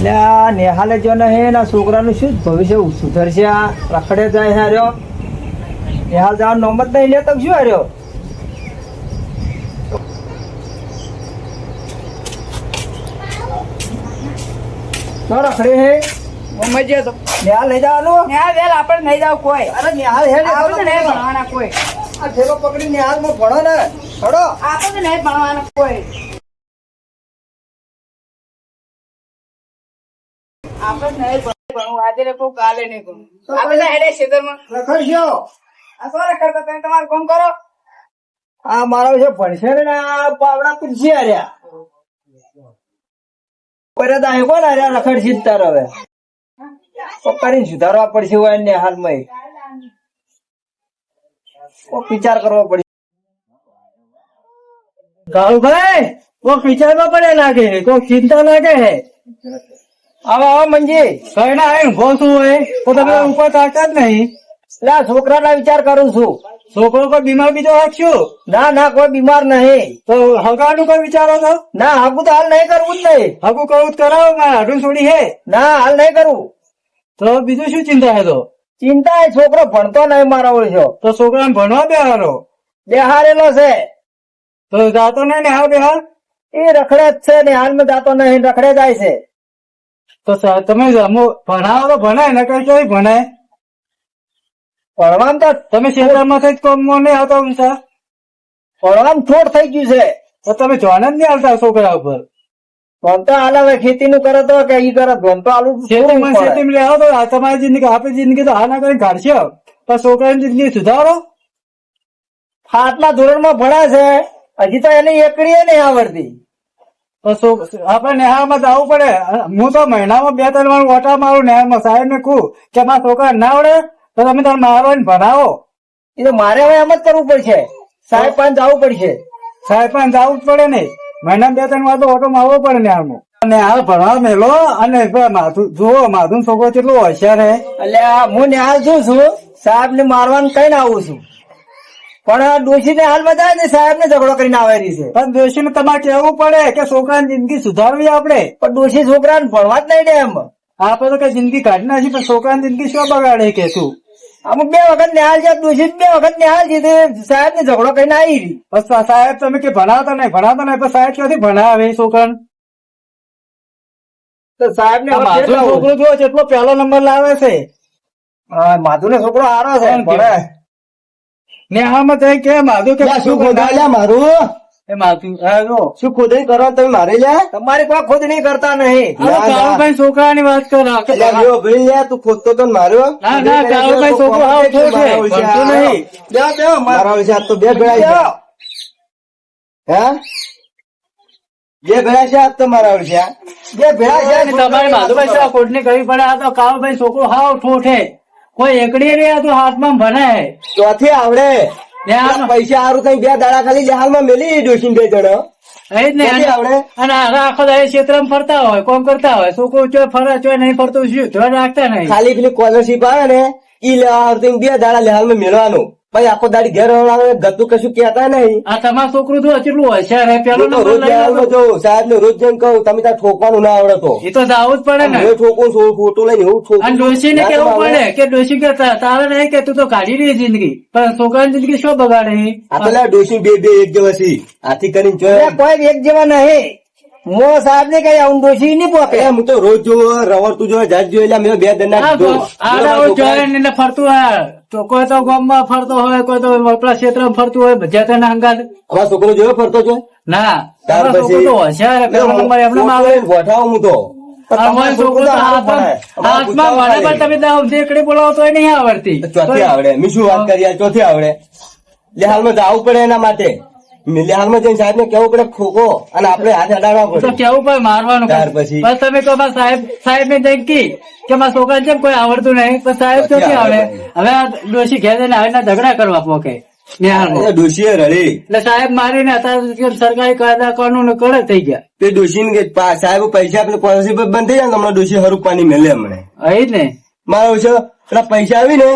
એટલે આ નેહાલે જો નહીં ના છોકરાનું શું ભવિષ્ય સુધરશે આ? રખડે જાય હે રહ્યો નેહાલ જવાનું નોમ જ નહીં લેતો શું હાર્યો? તો રખડે હે? મમ્મી તો નેહાલ લઈ જવાનું? નેહાલ વેલ આપણે નહીં જાવ કોઈ. અરે નેહાલ હે ને નહીં ભણવાના. કોઈ. આ ઠેલો પકડી નેહાલમાં ભણો ને. ભણો. આપણે નહીં ભણવાના કોઈ. આપણે નહીં ભણવું આજે ને કોઈ કાલે નહીં ભણવું આપણે હેડે ખેતરમાં રખડશો. આ સોરા કરતા તમે તમારું કામ કરો. આ મારો છે ભણશે ને આ પાવડા પૂછશે અર્યા પરત આવ્યો કોણ અર્યા રખડશી જ તાર હવે? પપ્પાને સુધારવા પડશે હોય ને હાલમાં. વિચાર કરવો પડશે. ગાઉભાઈ કોક વિચારવા પડે લાગે કોક ચિંતા લાગે હે આવો આવો મંજી. કઈ ના આવીને ઊભો છું હોય તો તમે ઉપર તાકાત નહીં. એટલે છોકરાના વિચાર કરું છું. છોકરો કોઈ બીમાર બીજો રાખશું ના ના કોઈ બીમાર નહીં. તો હગાનું કોઈ વિચારો છો? ના હગું તો હાલ નહીં કરવું જ નહીં. હગું કરવું કરાવો હાડું છોડી હે. ના હાલ નહીં કરવું તો બીજું શું ચિંતા હે તો? ચિંતા એ છોકરો ભણતો નહીં મારો ઓળખ્યો તો છોકરાને ભણવા બેહારો બેહારેલો છે. તો જાતો નહીં ને હા બેહાર એ રખડે જ છે ને હાલમાં જાતો નહીં રખડે જાય છે. તો તમે ભણાવો તો ભણાય ને કઈ કઈ ભણાય? ભણવામાં તો તમે થઈ કોમ નહીં હું સર. ભણવામાં થોડ થઈ ગયું છે. તો તમે જોન જ નહીં આવતા છોકરા ઉપર. ભણ તો હાલ ખેતી નું કરે તો કે ઈ કરે ભણ તો આલુ ખેતીમાં ખેતી આવો તો આ તમારી જિંદગી આપણી જિંદગી તો હાના કરી કાઢશે તો છોકરાની જિંદગી સુધારો. આટલા ધોરણમાં ભણા છે હજી તો એને એકડીએ નહીં આવડતી. આપણે નેહામાં જવું પડે. હું તો મહિનામાં બે ત્રણ વાર ઓટા મારું નેહામાં. સાહેબ ને કહું કે મારા છોકરા ના આવડે તો તમે તારે મારો ને ભણાવો. એ તો મારે હવે એમ જ કરવું પડશે. સાહેબ પણ જવું પડશે. સાહેબ પણ જવું જ પડે ને મહિના બે ત્રણ વાર તો ઓટો મારવો પડે નેહામાં અને હાલ ભણવા મેલો અને માથું જુઓ માથું છોકરો કેટલો હોશિયાર હે. એટલે હું નેહાલ છું છું સાહેબ ને મારવાનું કઈ ના આવું છું? પણ ડોશી ને હાલ બતાવે ને સાહેબ ને ઝઘડો કરીને આવેલી છે. પણ ડોશી ને તમારે કેવું પડે કે છોકરાની જિંદગી સુધારવી આપણે. પણ ડોશી છોકરાને ભણવા જ નહીં દે એમ. આપણે તો કઈ જિંદગી કાઢી નાખી પણ છોકરાની જિંદગી શું બગાડે કે શું અમુક બે વખત નિહાલ છે ડોશી બે વખત નિહાલ છે તે સાહેબ ને ઝઘડો કરીને આવી. રહી બસ સાહેબ તમે કે ભણાવતા નહીં ભણાવતા નહીં પણ સાહેબ ક્યાંથી ભણાવે છોકરાને? તો સાહેબ ને છોકરો છે એટલો પહેલો નંબર લાવે છે. માધુ ને છોકરો હારો છે ભણે. ને આમાં તો કે માધુ કે શું ખોદાય મારું એ માધુ હા શું ખોદાઈ કરો તમે મારે લ્યા તમારી કોઈ ખોદણી કરતા નહીં. ના, ના. કાળુભાઈ છોકરાની વાત કરો લ્યો ભાઈ લ્યા, તું ખોદતો તો ને માર્યો ના ના કાળુભાઈ છોકરો હાવ છે નહીં. બેહો, બે મારા વિશે તો બે ભેળા છે. હે? બે ભેળા છે આજ તો મારા વિશે. બે ભેળા છે તમારે માધુભાઈ શું ખોટની કરવી પડે આ તો કાળુભાઈ છોકરો હાવ ઠોઠે. કોઈ એકડી રહ્યા તો હાથમાં ભણે. ચોથી આવડે. પૈસા સારું કઈ બે દાડા ખાલી લેહાલમાં મેલી ડોશી બે જણ. આખો ક્ષેત્ર ફરતા હોય કોમ કરતા હોય? છોકરો ચો ફરે ચો નહીં ફરતું શું? ધ્યાન રાખતા નહીં. ખાલી પેલી સ્કોલરશીપ આવે ને ઈ લેવા કઈ બે દાડા લેહાલમાં મેળવાનું. પછી આખો દાડી ઘેર આવે ગતું કશું કેતા નહીં. આ તમારું છોકરું તો કેટલું હોશિયાર હે પેલો નંબર રોજ લેહાલમાં સાહેબ ને રોજ જેમ કહું તમે ત્યાં ઠોકવાનું ના આવડે તો. એ તો જાવું જ પડે ને. હું ઠોકું છું ફોટો લઈને એવું ઠોકું અને ડોશી ને કેવું પડે કે ડોશી કે તારે નહીં કે તું તો કાઢી રહી જિંદગી. પણ છોકરાની જિંદગી શું બગાડે? આ પેલા લા ડોશી બે બે એક જેવા છે. આથી કરીને કોઈ એક જેવા નહીં. મો સાહેબ ને કઈ આવું ડોશી નહીં પોકે હું તો રોજ જાત જોઈ બે આ આ ફરતું હોય. તો કોઈ તો ગામમાં ફરતો હોય કોઈ તો આપણા ક્ષેત્રમાં ફરતું હોય બધા તેને હંગાત અમારો છોકરો જોયો ફરતો છે? ના. તમારો છોકરો હોશિયાર નંબર એમનેમ આવે લઈને હું તો. આ તો ચોથી આવડે. મીશું શું વાત કરી ચોથી આવડે. હાલમાં જવું પડે એના માટે. લેહાલમાં જઈને સાહેબ ને કેવું પડે? ખોખો. અને આપણે હાથ અડાડવા પડે. કેવું પડે મારવાનું ત્યાર પછી? બસ તમે કહો સાહેબ સાહેબ ને જઈને કી કે મારા છોકરા છે કોઈ આવડતું નહીં. તો સાહેબ તો ક્યાં. આવડે હવે આ ડોશી ઘેર જઈને આવીને ઝઘડા કરવા પોકે. એ રડી. એટલે સાહેબ મારીને અત્યારે સરકારી કાયદા કાનૂન કડક થઈ ગયા. તે ડોશી ને સાહેબ પૈસા આપણે પોલિસી પર બંધ થઈ જાય ને હમણાં ડોશી હરું પાણી મેલે હમણે. અહીં જ ને. મારો છે પૈસા આવી ને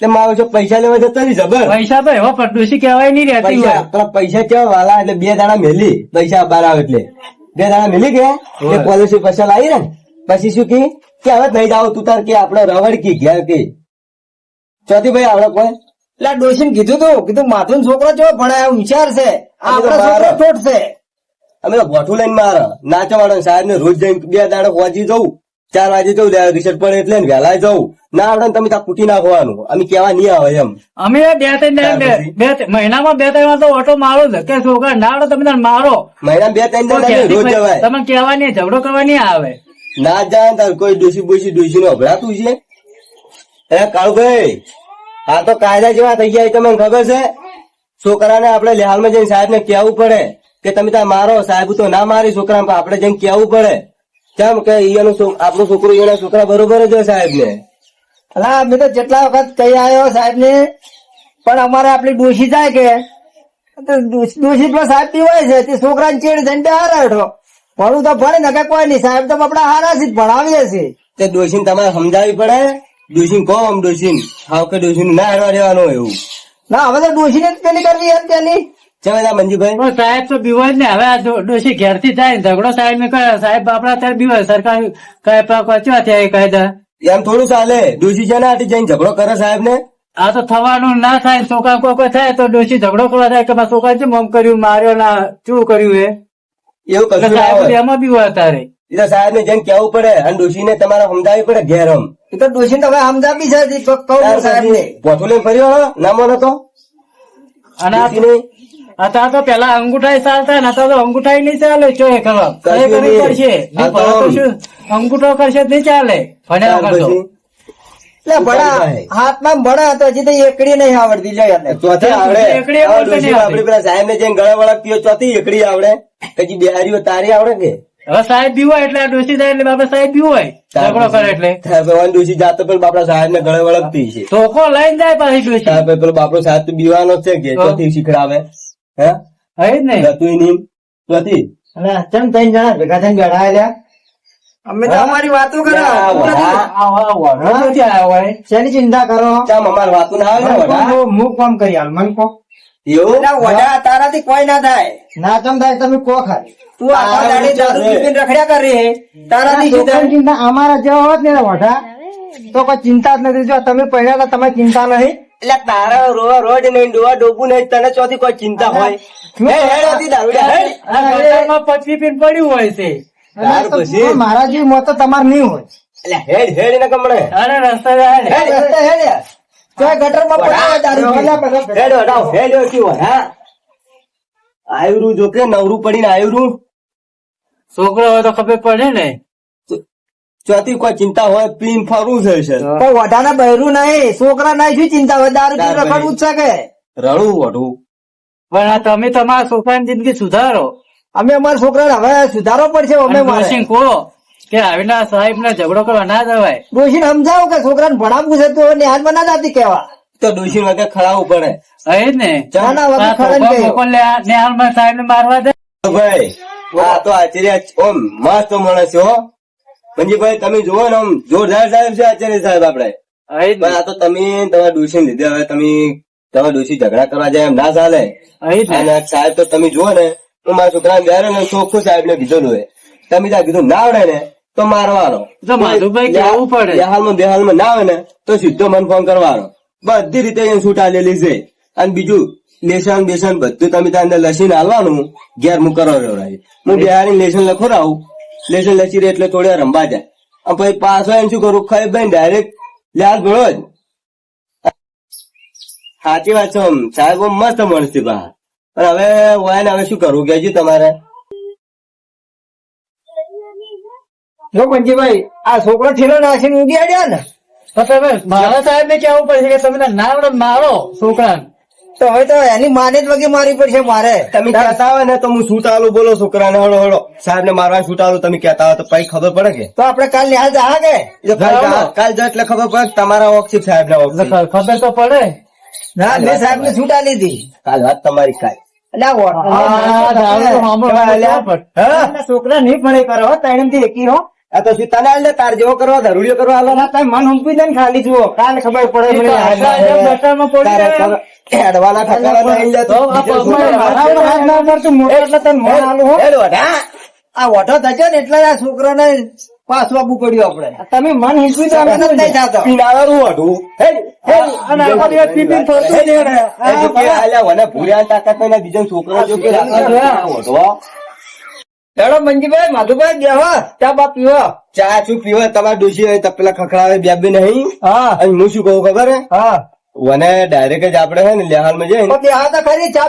એટલે મારો છો પૈસા લેવા જતા નહીં જબર. પૈસા તો એવા પણ ડોશી કહેવાય નહીં રહેતી પૈસા હોય. પેલા પૈસા કેવા વાલા એટલે બે દાણા મેલી પૈસા બાર આવે એટલે. બે દાણા મેલી ગયા એ પોલિસી પૈસા લાવી ને. પછી શું કી? કે હવે નહીં જાવ તું તાર કે આપડે રવડ કી ઘેર કે. ચોથી ભાઈ આવડે કોઈ? એટલે ડોશીને કીધું તું કીધું માથું છોકરો ચો ભણાય હોશિયાર છે? તો આપણા છોકરો અમે તો ગોઠું લઈને મારે. નાચવાડો સાહેબ ને રોજ જઈને બે દાડે પહોંચી જવું ચાર વાગે જવું રિસર્ટ પણ એટલે વહેલા જવું ના આવડે ને તમે ત્યાં કૂટી નાખવાનું. અમે કેવા નહીં આવે એમ. અમે બે ત્રણ બે- મહિનામાં બે ત્રણ વાર તો ઓટો મારો જ. કે છોકરા ના આવડે તમે મારો. મહિના બે ત્રણ નહીં, રોજ જવાય. તમને કેવા નહીં ઝઘડો કરવાની આવે. ના જાય તાર કોઈ ડોસી બોસી ડોસી નું અભડાતું છે? એ કાળુભાઈ આ તો કાયદા જેવા થઈ ગયા તમને ખબર છે? છોકરાને આપણે લેહાલમાં જઈને સાહેબ ને કેવું પડે કે તમે ત્યાં મારો સાહેબ તો ના મારી છોકરા આપણે જઈને કેવું પડે. કેમ કે છો- આપણું છોકરું છોકરા બરોબર જ હોય સાહેબ ને અલા અમે તો જેટલા વખત કહી આવ્યો સાહેબ ને પણ અમારે આપડી ડોશી જાય કે? તો ડોશી સાહેબ પેલા હોય છે તે છોકરાને ચેડ થઈને બે હારા હેઠો. ભણવું તો ભણે ને કે કોઈ નહીં. સાહેબ તો આપડા હારા છે ભણાવીએ છીએ. તે ડોસીને તમારે સમજાવવી પડે? ડોસીને કહો આમ ડોસીને હાવ કે ડોસીને ના હેડવા દેવાનો એવું. ના હવે તો ડોશી ને જ પેલી કરવી એમ પેલી. ચમે મંજુભાઈ. પણ સાહેબ તો બીવાય ને હવે આ ડોશી ઘેરથી થાય ને ઝઘડો સાહેબ ને કહે સાહેબ આપડા અત્યારે બીવાય સરકાર કઈ પચવા થયા કાયદા? એમ થોડું ચાલે. ડોશી છે ને આટી જઈને ઝઘડો કરે સાહેબ ને? આ તો થવાનું ના થાય છોકરા કોઈ થાય તો ડોશી ઝઘડો કરવા થાય કે છોકરા છે મમ કર્યું માર્યો ના શું કર્યું એ? એવું કશું સાહેબ એમાં બી હોય તારે એ તો સાહેબ ને જેમ કેવું પડે અને ડોશીને તમારે સમજાવી પડે ઘેર આમ. એ તો ડોશી ને તમે સમજાવી છે સાહેબ ને પોતું લઈને ફર્યો નામો ના મોનો તો. અને અત્યારે તો પેલા અંગુઠાઈ ચાલતા ને અત્યારે તો અંગૂઠાઈ નહીં ચાલે ચો એ કરવા એ પડશે. શું? અંગૂઠો કરશે તો નહીં ચાલે. ભણ્યા ત્યાર વગર તો. પછી. એટલે ભણા હાથમાં ભણા તો હજી તો એકડી નહીં આવડતી લ્યો ચોથી આવડે. આપડી પેલા સાહેબ ને ગળે ચોથી એકડી હજી બિહારીઓ તારી આવડે કે? હવે સાહેબ બી હોય એટલે આ ડોસી થાય એટલે બાપા સાહેબ બી હોય. ઝઘડો કરે એટલે. ભગવાન જાતો પણ બાપડા સાહેબ ને ગળે વળગતી છે. ધોકો લઈને જાય પાછી ડોસી પેલો બાપડો સાહેબ તો બીવાનો જ છે કે તો. ચોથી શીખડાવે. હે? હે જ નહીં. ગતું નહીં ચોથી અને ચમ ત્રણ જણા ભેગા થઈને બેઠા લ્યા અમે તો અમારી વાતો કરો. ના, તું નથી. વડા. આ આ વડો નથી આવ્યો હોય શેની ચિંતા કરો? ચામ અમાર વાતું ના આવે હું કોમ કરી હાલ મન કો એવું? ના વડા તારાથી કોઈ ના થાય. ના ચમ થાય તમે કો ખાલી. તું આખા દાડે દારૂ છે. રખડ્યા કરી તારાથી ચિંતા અમારા જેવા હોત ને વડા. તો કોઈ ચિંતા જ નથી. જો તમે પહેલા તમે ચિંતા નહીં. એટલે તારા રો- રોડ નહીં ડોવા ડોબું નહીં તને ચોથી કોઈ ચિંતા હોય? પચવી પીન પડ્યું હોય છે. મારા જેવી મોત તમાર તમારે નહીં હોય. એટલે હેડ હેડ ને કમળે અરે રસ્તા. હેડ. દારૂ હેડ હેડ ઓછી હા. આયરું જો કે નવરું પડીને આવ્યું છોકરો હોય તો ખબર પડે ને. ચોથી કોઈ ચિંતા હોય પીન ફરવું છે. છે પણ વધારે બહેરું નહીં છોકરા નહીં શું ચિંતા હોય? દારૂ રખડવું જ છે કે? રડવું વઢવું. પણ તમે તમારા છોકરાની જિંદગી સુધારો. અમે અમારા છોકરાને હવે સુધારો પડશે અમે અને કહો કે આવીના સાહેબ ને ઝઘડો કરવા ના જવાય. ડોશી સમજાવો કે છોકરાને ભણાવવું છે તો નિહાળમાં ના જાતી કેવા તો ડોશી વગર ખડાવવું પડે હે ને? ના, ના, વગર આ ખરાબ ધોકો ગયો. બોકો લે આ નેહાલમાં સાહેબ ને મારવા દે. ભાઈ આ તો આચાર્ય ઓમ મસ્ત માણસ છે હો. મંજીભાઈ તમે જુઓ ને આમ જોરદાર સાહેબ છે આચાર્ય સાહેબ આપડે પણ આ તો તમે તમારા ડોશી લીધે હવે તમે તમારા ડોશી ઝઘડા કરવા જાય એમ ના ચાલે. અને સાહેબ તો તમે જુઓ ને હું મારા છોકરા બેરે ને ચોખ્ખું સાહેબ ને કીધેલું હોય તમે ત્યાં કીધું ના આવડે ને તો મારવાનો તો પડે. બે હાલમાં બે હાલમાં ના આવે ને તો સીધો મન ફોન કરવાનો બધી રીતે એને છૂટ આલેલી છે. અને બીજું લેસન બેસન બધું તમે ત્યાં અંદર લસીને હાલવાનું ઘેર હું કરવા રહ્યો હું બિહારી લેસન લખો રાવું લેસન લસી એટલે થોડી વાર રંબા જાય અને પછી પાછો એમ શું કરું? ખાઈ ભાઈ ડાયરેક્ટ લ્યાલ ભળો જ. સાચી વાત છે સાહેબ મસ્ત મળશે છે બા. પણ હવે હોય ને હવે શું કરવું? કેજો તમારે. જો મંજીભાઈ આ છોકરો ઠેલો નાખીને ઉડી આડ્યા ને? તો તમે મારા સાહેબ ને કેવું પડશે કે તમે નામ મારો છોકરા તો હવે તો એની માને જ વગે મારી પડશે મારે. તમે કહેતા હોય ને તો હું શું ચાલુ બોલો છોકરાને? હળો હળો. સાહેબ ને મારવા છૂટાડું તમે કેતા હો તો પછી ખબર પડે કે તો આપડે કાલ નિહાળ જા કે કાલ જા- એટલે ખબર પડે તમારા ઓક્સિપ સાહેબ ના ખબર તો પડે ના મેં સાહેબ ને છૂટા લીધી કાલ વાત તમારી કાલ? છોકરા નહીં ભણે કરો હો ત્રણથી એકી રહો આ તો શું તને ને તાર જેવો કરવા ધરૂડિયો કરવા હાલો ના તમે મન હુંપી દે ને ખાલી જુઓ કાલ ખબર પડે મને આટલા જેમ ગટરમાં પડી તારા ગયા. તારા હેડવાના ઠકાના નહીં લે તો તું. આ બીજો પગમાં છોકરો મારા ઉપર હાથ ના પડતું મોટો એટલે તને મન હાલું હો. આ વોટો થશે ને એટલે આ છોકરાને પાછું આપવું પડ્યું આપણે. તમે મન હિંચવી તો અમે નથી નહીં હતું બીજો છોકરો ચલો મંજીભાઈ માધુભાઈ બેહો. ચા બા પીવો. ચા શું પીવો? તમારે ડોસી હોય તો પેલા ખખડાવે બે બે નહીં. હા. અને હું શું કહું ખબર હે? હા. વને ડાયરેક્ટ જ આપણે હે ને જઈએ તો બેહો તો ખરી ચા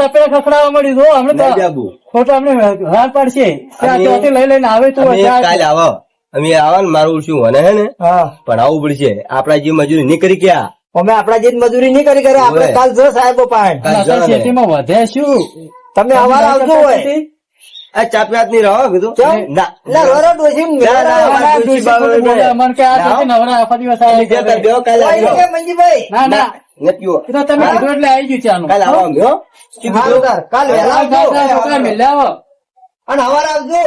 તપેલા ખખડાવવા મળી જો હમણાં. ખોટો અમને હાર પાડશે. લઈ લઈને આવે તો કાલે આવો. અમે આવવાનું મારું શું વને હે ને? હા. ભણાવવું પડશે. આપડા જે મજૂરી નહીં કરી ક્યાં અમે આપડા જે મજૂરી નહીં કરી કરે આપણે કાલ જો સાહેબો કાલ ખેતીમાં વધે શું? તમે અવાર આવજો હોય. આ ચાપિયાતની રહો કીધું? ના. એટલે રોરો ડોસી ના, ના, મેળો. ના, ડોશી બાબા બોલે અમને કે આ નવરા આખો દિવસ આવી. બેહો, કાલે. મંજીભાઈ. ના. ના. નથી તો તમે કીધું એટલે આવી ગયું ચાનું કાલે આવો અમે, હો. કાલ વહેલા આવજો છોકરા મેલ્યા આવો. અને અવાર આવજો.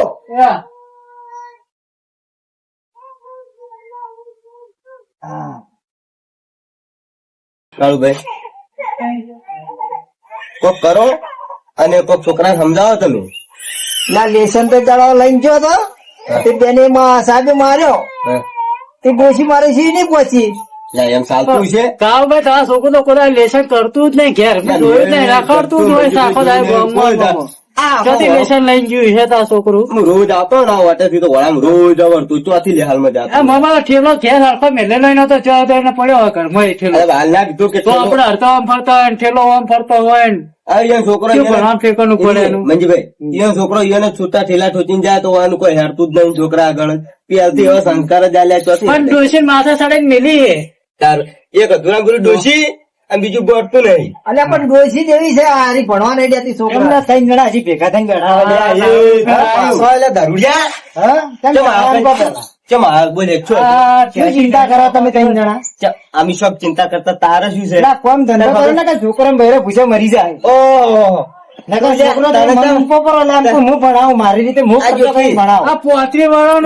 કાળુભાઈ કોક કરો અને કોક છોકરા સમજાવો તમે. ના લેસન તો દડાવ લઈને ગયો તો. તે બેને માં સાહેબે માર્યો. તે ડોશી મારે છે નહીં પહોંચી. એમ ચાલતું છે? કાળુભાઈ તારા છોકરું તો કોઈ લેસન કરતું જ નહીં ઘેર. મેં જોયું નહીં રખડતું જ હોય આખો લેસન લઈને ગયું છે તારા છોકરું? હું રોજ આવતો ને તો રોજ આવડતું ચોથી લેહાલમાં આ જાતો મામા ઠેલો ઘેર હરખો મેલેલો નતો ચા તો એને પડ્યો હોય ઘરમાં એ ઠેલો. હાલ ના કીધું કે તો આપણે હરતા આમ ફરતા હોય ઠેલો આમ ફરતો હોય છોકરો? મંજીભાઈ છોકરો એને છૂટા ઠેલા ઠોચીને જાય તો આનું કોઈ હેરતું જ નહીં છોકરા આગળ. પ્યારથી એવા સંસ્કાર જ આલ્યા ચોથી પણ ડોશી માથે સડે મેલી હે. તાર એક અધૂરા ગુરુ ડોશી અને બીજું બોટતું નહીં અલ્યા પણ ડોશી જેવી છે હારી ભણવા નહીં દેતી છોકરા થઈ ત્રણ જણા હજી ભેગા થઈને બેઠા હોય. એ, પાછો આલ્યા દારૂડિયા. હા? કેમ ચમ આ આમ કઈ- કરો? ચમ આ બોલ છો. શું ચિંતા કરો તમે ત્રણ જણા આમી સબ ચિંતા કરતા તારે શું છે એટલે કોમ ધંધો કરો ને કે છોકરો ભૂસે મરી જાય ઓહો. નકર છોકરો તારે તમે મને ચમ- ઊભો કરો ને તો હું ભણાવું મારી રીતે હું ભણાવું. આ પોતરી વાળાનું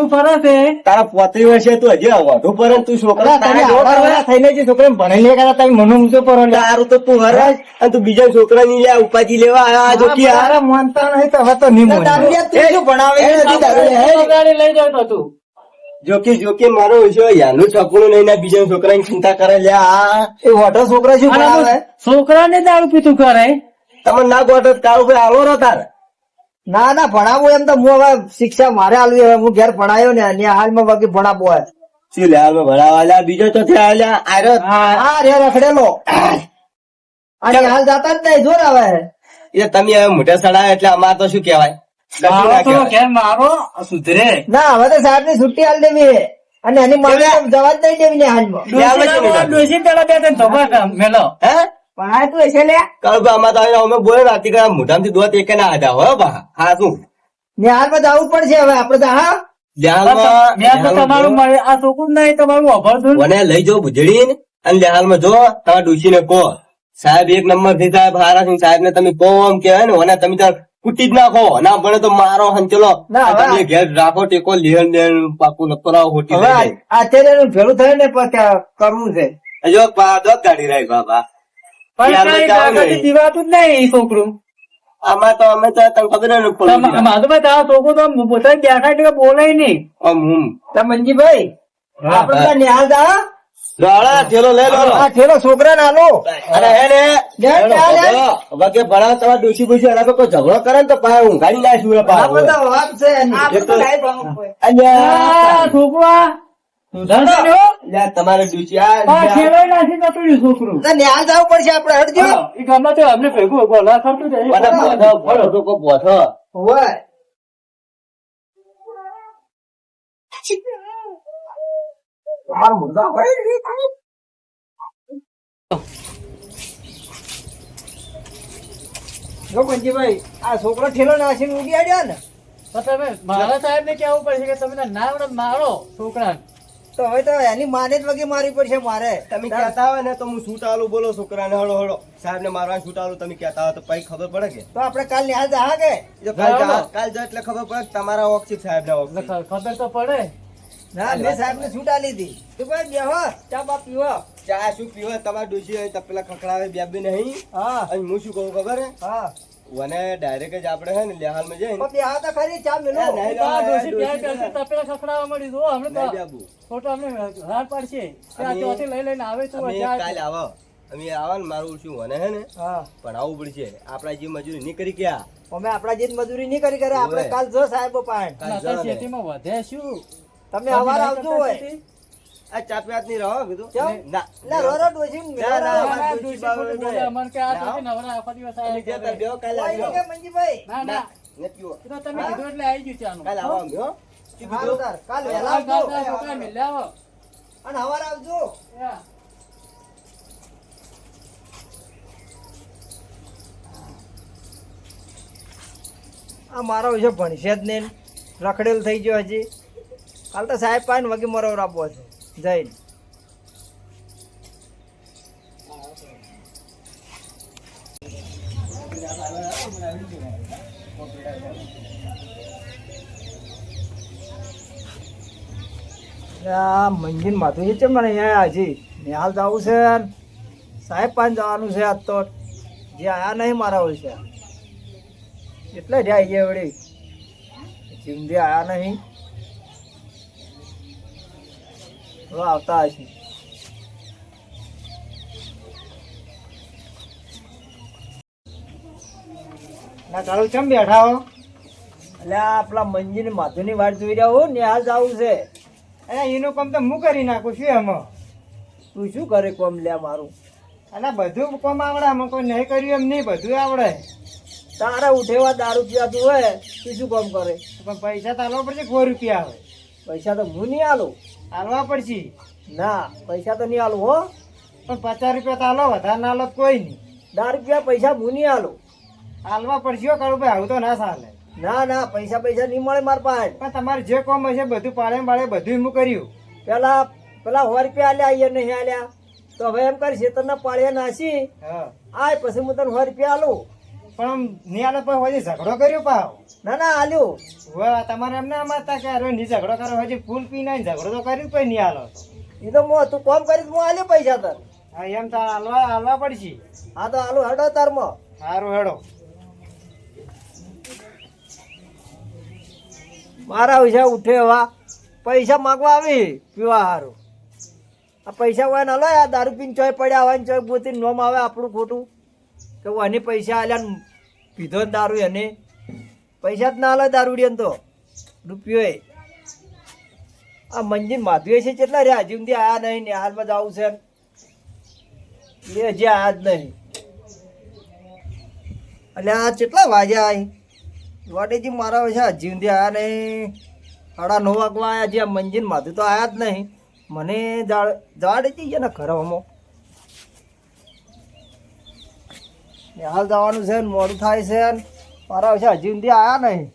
તો ફરે છે. તારા પોત્રી વર્ષે તું હજી પર તું છોકરા તમે જોવા થઈને જે છોકરાને ભણી લે કરતા તમે મને ઊંચો કરો તારું તો તું હરાજ અને તું બીજા છોકરા ની લે ઉપાજી લેવા આ જોકી આ. આ માનતા નહીં તો હવે તો નહીં માનતા. તું શું ભણાવે? નથી દારૂડિયા. લઈ જતો તું જોકી જોકી મારો વિષય યાનું ઠપણું લઈને ને બીજા છોકરાની ચિંતા કરે લે આ. એ વોટર છોકરા શું છોકરા ને છોકરાને દારૂ પીતું કરે? તમે ના ગોઠો તારું ભાઈ હાલો રહો તારે? ના ના ભણાવું એમ તો હું હવે શિક્ષા મારે હાલવી હવે હું ઘેર ભણાયો ને અને હાલમાં બાકી ભણાવો હોય. શું લે હાલમાં ભણાવા લ્યા બીજો તો થયા લ્યા આર્યો આ રે રખડેલો. અને હાલ જાતા જ નહીં જોર આવે એ તમે હવે મોટા સડા એટલે અમાર તો શું કહેવાય? મારો સુધરે. ના હવે તો સાહેબની છુટ્ટી હાલ દેવી અને એની મારે જવા જ નહીં દેવી ને હાલમાં. પેલા બે મેલો. હે? ભણાય તું હશે લે? કાળું ભાઈ અમાર તો અમે બોલે રાતી કરા મોઢામાંથી દોત એક ના આધા હો બા. હા શું? ને હાલમાં જવું જ પડશે હવે આપડે તો હા? મેં લઈ ભુજડી અને જો તમારા ને કહો. સાહેબ એક નંબરથી સાહેબ હારા સિંહ સાહેબ ને તમે કહો એમ કેવાય ને ઓને તમે તાર કુટી જ નાખો. ના ભણે તો મારો હંચલો તમે ઘેર રાખો ટેકો લેણ દેણ પાકું નકરાવો હોટી અત્યારે ભેળું થાય ને પછી કરવું છે. જો ગાડી રાખ બાબા પણ. દીવાતું જ નહીં છોકરું. આમાં તો અમે તો તને ખબર ને માધુભાઈ તારા છોકરું તો પોતે એટલે બોલાય નહીં. હું. તો મંજીભાઈ તો નિહાલ જા હા? રાળા થેલો લઈ લો આ ઠેલો છોકરા નાનો. અરે હે ને. લે, ચાલ, લે. વગે ભણા તમારા ડોશી ડોશી એના કોઈ ઝઘડો કરે ને તો ઊંઘાડી લાવીશું. છોકરું તમારે છોકરું. જવું પડશે આપડે હટજો. તો અમને ભેગું. હોય. જો મંજીભાઈ આ છોકરો ઠેલો નાસીને ઉડી આડ્યો ને તમે મારા સાહેબ ને કેવું પડશે કે તમે નામ મારો છોકરા તો હવે તો એની માને જ વગી મારવી પડશે મારે. તમે કહેતા હોય ને તો હું શું ચાલુ બોલો છોકરાને હળો હળો. સાહેબ ને મારવા શું ચાલુ? તમે કહેતા હોય તો પછી ખબર પડે કે. તો આપણે કાલ નિહાલ જા કે? કાલ. જા- જો એટલે ખબર પડે તમારા ઓક સાહેબ ને ખબર તો પડે. ના મેં સાહેબ ને છૂટા લીધી. તું ભાઈ બેહો ચા બા પીવો. ચા શું પીવો? તમારે ડોશી હોય તો પેલા ખખડાવે બે બી નહીં. હા. હું શું કહું ખબર હે? હા. વને ડાયરેક્ટ જ આપણે હે ને લેહાલમાં જઈને પણ બેહા તો ખરી ચા મેલો. ના, નહીં, આ ડોશી પ્યાર કરશે, તપેલા ખખડાવા મળી જો આપણે તો બાબુ ફોટો ખોટો હાર પાડશે. ત્યાં અમે- ચોથી લઈ લઈને આવે તો અમે કાલ આવો. અમે આવા ને મારું શું વને હે ને? હા. પણ આવું પડશે. આપણા જે મજૂરી નહીં કરી ગયા. અમે આપણા જે મજૂરી નહીં કરી કરે આપણે. કાલ જો સાહેબો પાણ કાલ ખેતીમાં વધે શું? તમે અવાર આવજો હોય. આ ચાપિયાત નહીં રહો કીધું કેમ? ના એટલે રોરો ડોશી ના, ના, મેલો. ના, ના, ડોશી ડોશી બાબા બોલે. અમને કે આ ના, નવરા આખો દિવસ આયા એટલે કરે. જતા કાલે કોઈ કે મંજીભાઈ ના ના નથી તો તમે કીધું એટલે આવી ગયું ચાનું. કાલે આવો અમે, હો. શું હારું કીધું? તાર, કાલ હો? વહેલા આ ગાળ આવજો. છોકરા મેલ્યા આવો. અને હવાર આવજો આ મારો વિશે ભણશે જ નહીં રખડેલ થઈ ગયો હજી કાલ તો સાહેબ પાસે ને વગી મરો આપવો છે જઈને. આ મંજીન માથું છે મને અહીંયા હજી નિહાલ જવું છે સાહેબ પાંચ જવાનું છે આજ તો. જે આયા નહીં મારા હોય છે એટલે જાય ગયા વળી. જીમદી આયા નહીં હવે આવતા હશે ના તારું કેમ બેઠા હો એટલે આપણા મંજીની માધુની વાત જોઈ રહ્યા હો ને હાલ જવું છે અરે એનું કામ તો હું કરી નાખું છું એમાં તું શું કરે કોમ લે મારું અને બધું કોમ આવડે આમાં કોઈ નહીં કર્યું એમ નહીં બધું આવડે તારા ઉઠેવા દારૂ પીવાતું હોય તું શું કામ કરે પણ પૈસા તો પડશે સો રૂપિયા આવે પૈસા તો હું નહીં આલું આલવા પડશે. ના પૈસા તો નહીં આલું હો. પણ પચાસ રૂપિયા તો હાલો વધારે ના હાલો કોઈ નહીં. દસ રૂપિયા પૈસા હું નહીં આલું. હાલવા પડશે કરું કાળું ભાઈ આવું તો ના ચાલે. ના ના પૈસા પૈસા નહીં મળે મારા પાસે. પણ તમારે જે કોમ હશે બધું પાડે પાડે બધું હું કર્યું પેલા પેલા સો રૂપિયા આલ્યા અહીંયા નહીં આલ્યા. તો હવે એમ કરી ખેતરના પાળ્યા નાસી. હા. આય પછી હું તને સો રૂપિયા આલું. પણ આલો પછી હજી ઝઘડો કર્યો પાવ ના ના આલ્યો. હવે તમારે એમ ના માતા કે અરે નહીં ઝઘડો કરો હજી ફૂલ પી નહીં ઝઘડો તો કર્યું પછી નહીં આલો એ તો મો તું કોમ કરી હું આલ્યો પૈસા તર હા એમ તો હાલવા હાલવા પડશે. હા તો હાલો હેડો તાર મો સારું હેડો. મારા વિશે ઉઠે એવા. પૈસા માગવા આવી પીવા સારું આ પૈસા હોય ને લો દારૂ પીને ચોય પડ્યા હોય ને ચોય ગોતી નોમ આવે આપણું ખોટું. કે હું પૈસા આલ્યા ને પીધો જ દારૂ એને. પૈસા જ ના લે દારૂડિયન તો. રૂપિયો આ મંજીન માધુએ છે કેટલા રહ્યા? હજી સુધી આયા નહીં ને હાલમાં જ આવું છે એ હજી આયા જ નહીં. એટલે આ કેટલા વાગ્યા અહીં? વાટેજી મારા છે. હજી સુધી આયા નહીં. સાડા નવ વાગવા આયા હજી આ મંજીન માધુ તો આયા જ નહીં. મને જાડે જઈએ ને ઘરે હમો હાલ જવાનું છે ને મોડું થાય છે ને. મારા વિશે હજી સુધી આવ્યા નહીં.